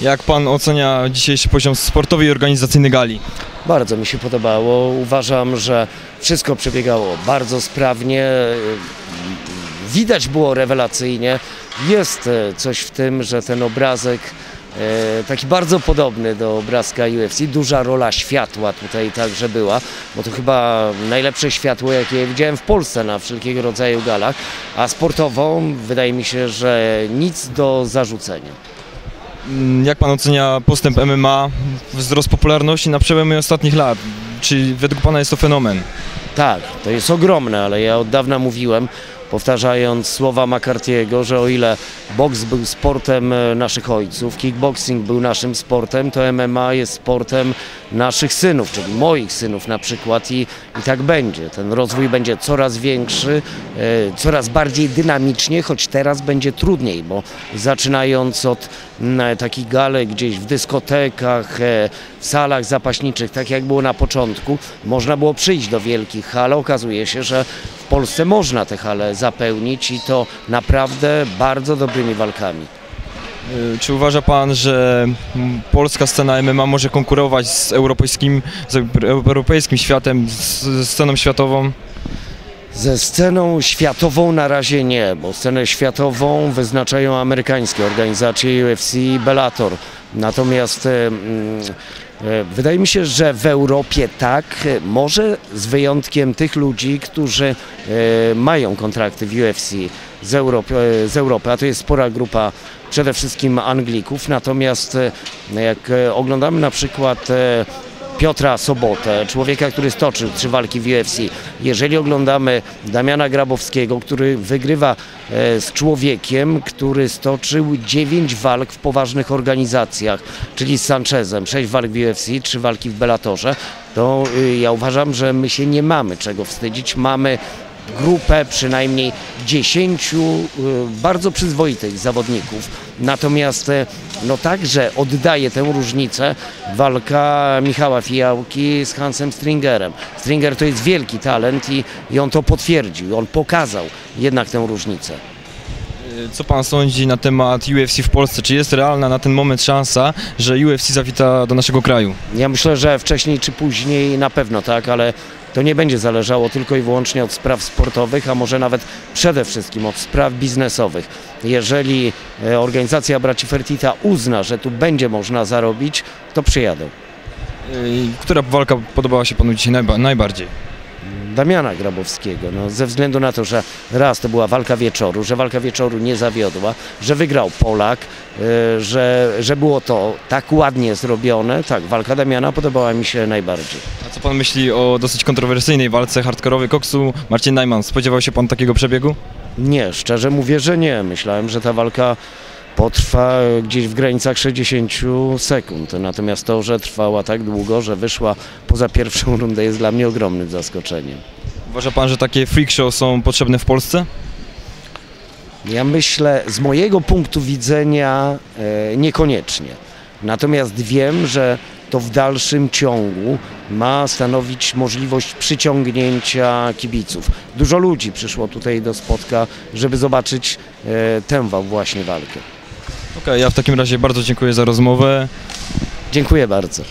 Jak pan ocenia dzisiejszy poziom sportowy i organizacyjny gali? Bardzo mi się podobało. Uważam, że wszystko przebiegało bardzo sprawnie. Widać było rewelacyjnie. Jest coś w tym, że ten obrazek taki bardzo podobny do obrazka UFC. Duża rola światła tutaj także była, bo to chyba najlepsze światło, jakie widziałem w Polsce na wszelkiego rodzaju galach. A sportową wydaje mi się, że nic do zarzucenia. Mm, Jak pan ocenia postęp MMA, wzrost popularności na przełomie ostatnich lat? Czy według pana jest to fenomen? Tak, to jest ogromne, ale ja od dawna mówiłem, powtarzając słowa McCarthy'ego, że o ile boks był sportem e, naszych ojców, kickboxing był naszym sportem, to MMA jest sportem naszych synów, czyli moich synów na przykład i, i tak będzie. Ten rozwój będzie coraz większy, e, coraz bardziej dynamicznie, choć teraz będzie trudniej, bo zaczynając od mm, takich galek gdzieś w dyskotekach, e, w salach zapaśniczych, tak jak było na początku, można było przyjść do wielkich hal. Okazuje się, że w Polsce można te hale zapełnić i to naprawdę bardzo dobrymi walkami. Y, Czy uważa pan, że mm, polska scena MMA może konkurować z europejskim, z europejskim światem, z sceną światową? Ze sceną światową na razie nie, bo scenę światową wyznaczają amerykańskie organizacje UFC i Bellator. Natomiast e, wydaje mi się, że w Europie tak, e, może z wyjątkiem tych ludzi, którzy e, mają kontrakty w UFC z Europy, z Europy, a to jest spora grupa przede wszystkim Anglików. Natomiast jak oglądamy na przykład Piotra Sobotę, człowieka, który stoczył trzy walki w UFC. Jeżeli oglądamy Damiana Grabowskiego, który wygrywa e, z człowiekiem, który stoczył dziewięć walk w poważnych organizacjach, czyli z Sanchezem, sześć walk w UFC, trzy walki w Bellatorze, to y, ja uważam, że my się nie mamy czego wstydzić. Mamy grupę przynajmniej dziesięciu y, bardzo przyzwoitych zawodników. Natomiast e, no także oddaje tę różnicę walka Michała Fijałki z Hansem Stringerem. Stringer to jest wielki talent i, i on to potwierdził, on pokazał jednak tę różnicę. Y, Co pan sądzi na temat UFC w Polsce? Czy jest realna na ten moment szansa, że UFC zawita do naszego kraju? Ja myślę, że wcześniej czy później na pewno tak, ale to nie będzie zależało tylko i wyłącznie od spraw sportowych, a może nawet przede wszystkim od spraw biznesowych. Jeżeli e, organizacja braci Fertita uzna, że tu będzie można zarobić, to przyjadą. Y, Która walka podobała się panu dzisiaj najba- najbardziej? Damiana Grabowskiego, no, ze względu na to, że raz to była walka wieczoru, że walka wieczoru nie zawiodła, że wygrał Polak, e, że, że było to tak ładnie zrobione. Tak, walka Damiana podobała mi się najbardziej. A co pan myśli o dosyć kontrowersyjnej walce hardkorowej koksu Marcin Najman? Spodziewał się pan takiego przebiegu? Nie, szczerze mówię, że nie. Myślałem, że ta walka potrwa gdzieś w granicach 60 sekund. Natomiast to, że trwała tak długo, że wyszła poza pierwszą rundę jest dla mnie ogromnym zaskoczeniem. Uważa pan, że takie freak show są potrzebne w Polsce? Ja myślę, z mojego punktu widzenia e, niekoniecznie. Natomiast wiem, że to w dalszym ciągu ma stanowić możliwość przyciągnięcia kibiców. Dużo ludzi przyszło tutaj do spotka, żeby zobaczyć e, tę właśnie walkę. Okej, ja w takim razie bardzo dziękuję za rozmowę. Dziękuję bardzo.